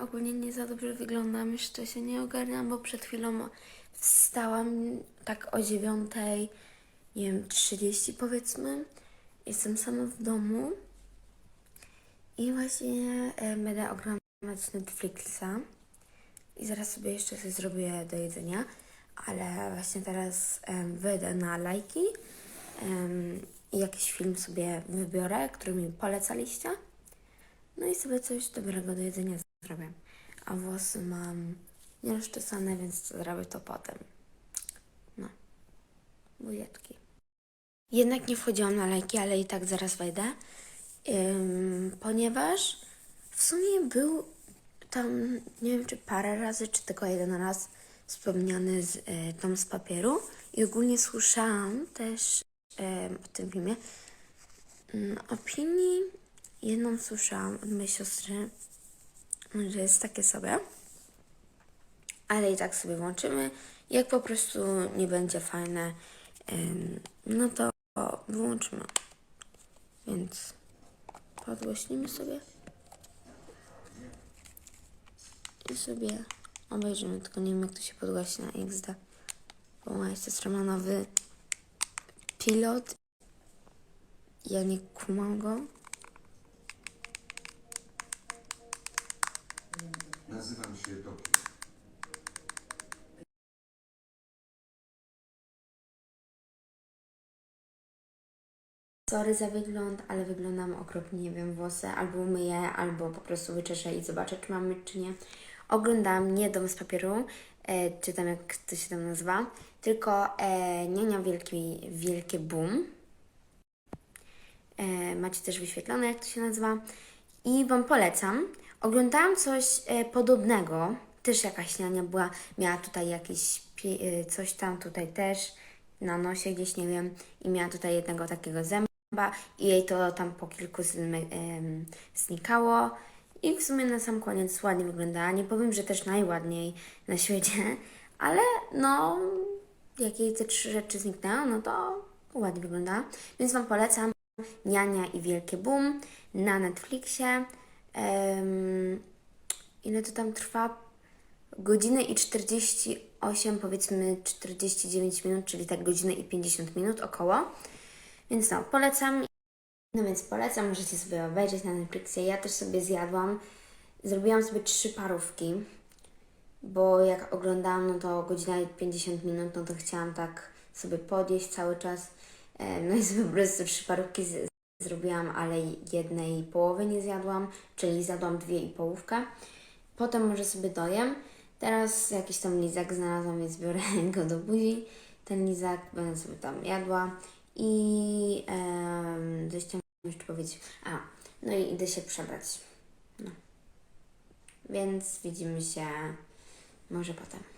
ogólnie nie za dobrze wyglądam, jeszcze się nie ogarniam, bo przed chwilą wstałam tak o dziewiątej, nie wiem, 30 powiedzmy. Jestem sama w domu i właśnie e, będę oglądać Netflixa i zaraz sobie jeszcze coś zrobię do jedzenia, ale właśnie teraz em, wyjdę na lajki i jakiś film sobie wybiorę, który mi polecaliście. No i sobie coś dobrego do jedzenia zrobię. A włosy mam nierozczesane, więc zrobię to potem. No. Buziaczki. Jednak nie wchodziłam na lajki, ale i tak zaraz wejdę. Ym, ponieważ w sumie był tam, nie wiem czy parę razy, czy tylko jeden raz wspomniany z, y, dom z papieru. I ogólnie słyszałam też em, o tym filmie mm, opinii. Jedną słyszałam od mojej siostry, że jest takie sobie. Ale i tak sobie włączymy. Jak po prostu nie będzie fajne, no to wyłączymy. Więc podgłośnimy sobie. I sobie obejrzymy. Tylko nie wiem jak to się podgłaśnia XD. Bo moja siostra ma nowy pilot. Ja nie kumam go. Nazywam się Doki. Sorry za wygląd, ale wyglądam okropnie, nie wiem, włosy albo myję, albo po prostu wyczeszę i zobaczę, czy mamy, czy nie. Oglądam nie Dom z papieru, e, czy tam jak to się tam nazywa, tylko e, Niania Wielki, Wielkie Boom. E, macie też wyświetlone, jak to się nazywa. I Wam polecam. Oglądałam coś e, podobnego. Też jakaś niania była, miała tutaj jakieś e, coś tam, tutaj też na nosie gdzieś, nie wiem. I miała tutaj jednego takiego zęba i jej to tam po kilku zmy, em, znikało. I w sumie na sam koniec ładnie wyglądała. Nie powiem, że też najładniej na świecie, ale no, jak jej te trzy rzeczy zniknęły, no to ładnie wygląda. Więc Wam polecam. Niania i Wielkie Boom na Netflixie. Ile to tam trwa? Godzinę i 48, powiedzmy 49 minut, czyli tak godzinę i 50 minut około. Więc no, polecam. No więc polecam, możecie sobie obejrzeć na Netflixie. Ja też sobie zjadłam. Zrobiłam sobie trzy parówki, bo jak oglądałam, no to godzina i 50 minut, no to chciałam tak sobie podjeść cały czas. No i sobie po prostu trzy parówki z, zrobiłam, ale jednej połowy nie zjadłam, czyli zjadłam dwie i połówkę. Potem może sobie dojem. Teraz jakiś tam lizak znalazłam, więc biorę go do buzi. Ten lizak będę sobie tam jadła. I um, coś jeszcze powiedzieć. A, no i idę się przebrać. No. Więc widzimy się może potem.